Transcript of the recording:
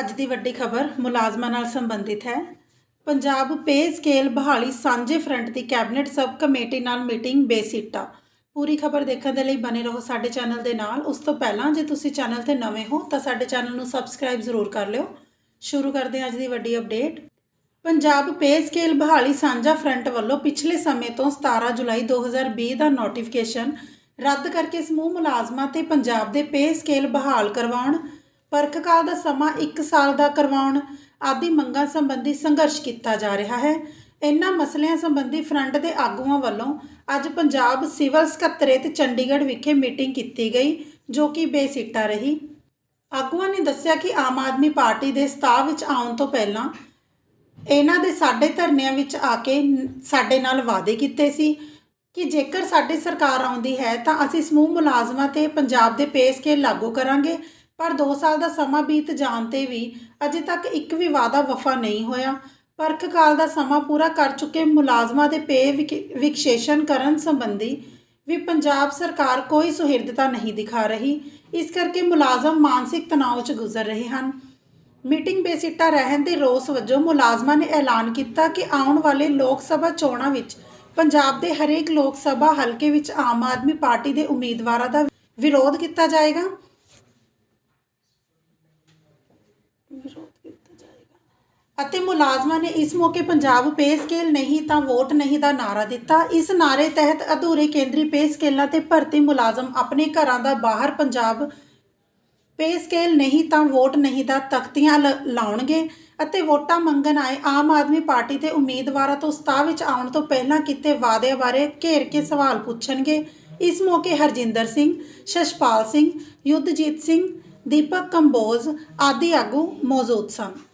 ਅੱਜ ਦੀ ਵੱਡੀ ਖਬਰ ਮੁਲਾਜ਼ਮਾਂ ਨਾਲ ਸੰਬੰਧਿਤ ਹੈ। ਪੰਜਾਬ ਪੇ ਸਕੇਲ ਬਹਾਲੀ ਸਾਂਝੇ ਫਰੰਟ ਦੀ ਕੈਬਨਿਟ ਸਬ ਕਮੇਟੀ ਨਾਲ ਮੀਟਿੰਗ ਬੇਸਿੱਟਾ। ਪੂਰੀ ਖਬਰ ਦੇਖਣ ਦੇ ਲਈ ਬਨੇ ਰਹੋ ਸਾਡੇ ਚੈਨਲ ਦੇ ਨਾਲ। ਉਸ ਤੋਂ ਪਹਿਲਾਂ ਜੇ ਤੁਸੀਂ ਚੈਨਲ ਤੇ ਨਵੇਂ ਹੋ ਤਾਂ ਸਾਡੇ ਚੈਨਲ ਨੂੰ ਸਬਸਕ੍ਰਾਈਬ ਜ਼ਰੂਰ ਕਰ ਲਿਓ। ਸ਼ੁਰੂ ਕਰਦੇ ਹਾਂ ਅੱਜ ਦੀ ਵੱਡੀ ਅਪਡੇਟ। ਪੰਜਾਬ ਪੇ ਸਕੇਲ ਬਹਾਲੀ ਸਾਂਝਾ ਫਰੰਟ ਵੱਲੋਂ ਪਿਛਲੇ ਸਮੇਂ ਤੋਂ 17 ਜੁਲਾਈ 2020 ਦਾ ਨੋਟੀਫਿਕੇਸ਼ਨ ਰੱਦ ਕਰਕੇ ਸਮੂਹ ਮੁਲਾਜ਼ਮਾਂ ਤੇ ਪੰਜਾਬ ਦੇ ਪੇ ਸਕੇਲ ਬਹਾਲ ਕਰਵਾਉਣ ਪਰਖ ਕਾਲ ਦਾ ਸਮਾਂ 1 ਸਾਲ ਦਾ ਕਰਵਾਉਣ ਆਦਿ ਮੰਗਾਂ ਸੰਬੰਧੀ ਸੰਘਰਸ਼ ਕੀਤਾ ਜਾ ਰਿਹਾ ਹੈ। ਇਨ੍ਹਾਂ ਮਸਲਿਆਂ ਸੰਬੰਧੀ ਫਰੰਟ ਦੇ ਆਗੂਆਂ ਵੱਲੋਂ ਅੱਜ ਪੰਜਾਬ ਸਿਵਲ ਸਕੱਤਰੇਤ ਚੰਡੀਗੜ੍ਹ ਵਿਖੇ ਮੀਟਿੰਗ ਕੀਤੀ ਗਈ, ਜੋ ਕਿ ਬੇਸਿੱਟਾ ਰਹੀ। ਆਗੂਆਂ ਨੇ ਦੱਸਿਆ ਕਿ ਆਮ ਆਦਮੀ ਪਾਰਟੀ ਦੇ ਸਤਾਹ ਵਿੱਚ ਆਉਣ ਤੋਂ ਪਹਿਲਾਂ ਇਹਨਾਂ ਦੇ ਸਾਡੇ ਧਰਨਿਆਂ ਵਿੱਚ ਆ ਕੇ ਸਾਡੇ ਨਾਲ ਵਾਅਦੇ ਕੀਤੇ ਸੀ ਕਿ ਜੇਕਰ ਸਾਡੀ ਸਰਕਾਰ ਆਉਂਦੀ ਹੈ ਤਾਂ ਅਸੀਂ ਸਮੂਹ ਮੁਲਾਜ਼ਮਾਂ ਤੇ ਪੰਜਾਬ ਦੇ ਪੇਸ ਕੇ ਲਾਗੂ ਕਰਾਂਗੇ ਪਰ 2 ਸਾਲ ਦਾ ਸਮਾਂ ਬੀਤ ਜਾਣ ਤੇ ਵੀ ਅਜੇ ਤੱਕ ਇੱਕ ਵੀ ਵਾਅਦਾ ਵਫਾ ਨਹੀਂ ਹੋਇਆ। ਪਰਖ ਕਾਲ ਦਾ ਸਮਾਂ ਪੂਰਾ ਕਰ ਚੁੱਕੇ ਮੁਲਾਜ਼ਮਾਂ ਦੇ ਪੇ ਵਿਕ- ਵਿਕਸ਼ੇਸ਼ਨ ਕਰਨ ਸੰਬੰਧੀ ਵੀ ਪੰਜਾਬ ਸਰਕਾਰ ਕੋਈ ਸੁਹਿਰਦਤਾ ਨਹੀਂ ਦਿਖਾ ਰਹੀ। ਇਸ ਕਰਕੇ ਮੁਲਾਜ਼ਮ ਮਾਨਸਿਕ ਤਣਾਅ 'ਚ ਗੁਜ਼ਰ ਰਹੇ ਹਨ। ਮੀਟਿੰਗ ਬੇਸਿੱਟਾ ਰਹਿਣ ਦੇ ਰੋਸ ਵਜੋਂ ਮੁਲਾਜ਼ਮਾਂ ਨੇ ਐਲਾਨ ਕੀਤਾ ਕਿ ਆਉਣ ਵਾਲੇ ਲੋਕ ਸਭਾ ਚੋਣਾਂ ਵਿੱਚ ਪੰਜਾਬ ਦੇ ਹਰੇਕ ਲੋਕ ਸਭਾ ਹਲਕੇ ਵਿੱਚ ਆਮ ਆਦਮੀ ਪਾਰਟੀ ਦੇ ਉਮੀਦਵਾਰਾਂ ਦਾ ਵਿਰੋਧ ਕੀਤਾ ਜਾਏਗਾ ਵਿਰੋਧ ਕੀਤਾ ਜਾਏਗਾ ਅਤੇ ਮੁਲਾਜ਼ਮਾਂ ਨੇ ਇਸ ਮੌਕੇ ਪੰਜਾਬ ਪੇ ਸਕੇਲ ਨਹੀਂ ਤਾਂ ਵੋਟ ਨਹੀਂ ਦਾ ਨਾਰਾ ਦਿੱਤਾ। ਇਸ ਨਾਰੇ ਤਹਿਤ ਅਧੂਰੇ ਕੇਂਦਰੀ ਪੇ ਸਕੇਲਾਂ ਤੇ ਭਰਤੀ ਮੁਲਾਜ਼ਮ ਆਪਣੇ ਘਰਾਂ ਦਾ ਬਾਹਰ ਪੰਜਾਬ ਪੇ ਸਕੇਲ ਨਹੀਂ ਤਾਂ ਵੋਟ ਨਹੀਂ ਦਾ ਤਖਤੀਆਂ ਲ- ਲਾਉਣਗੇ ਅਤੇ ਵੋਟਾਂ ਮੰਗਣ ਆਏ ਆਮ ਆਦਮੀ ਪਾਰਟੀ ਦੇ ਉਮੀਦਵਾਰਾਂ ਤੋਂ ਸਤਾ ਵਿੱਚ ਆਉਣ ਤੋਂ ਪਹਿਲਾਂ ਕੀਤੇ ਵਾਅਦਿਆਂ ਬਾਰੇ ਘੇਰ ਕੇ ਸਵਾਲ ਪੁੱਛਣਗੇ। ਇਸ ਮੌਕੇ ਹਰਜਿੰਦਰ ਸਿੰਘ, ਸ਼ਸ਼ਪਾਲ ਸਿੰਘ, ਯੁੱਧਜੀਤ ਸਿੰਘ, ਦੀਪਕ ਕੰਬੋਜ ਆਦਿ ਆਗੂ ਮੌਜੂਦ ਸਨ।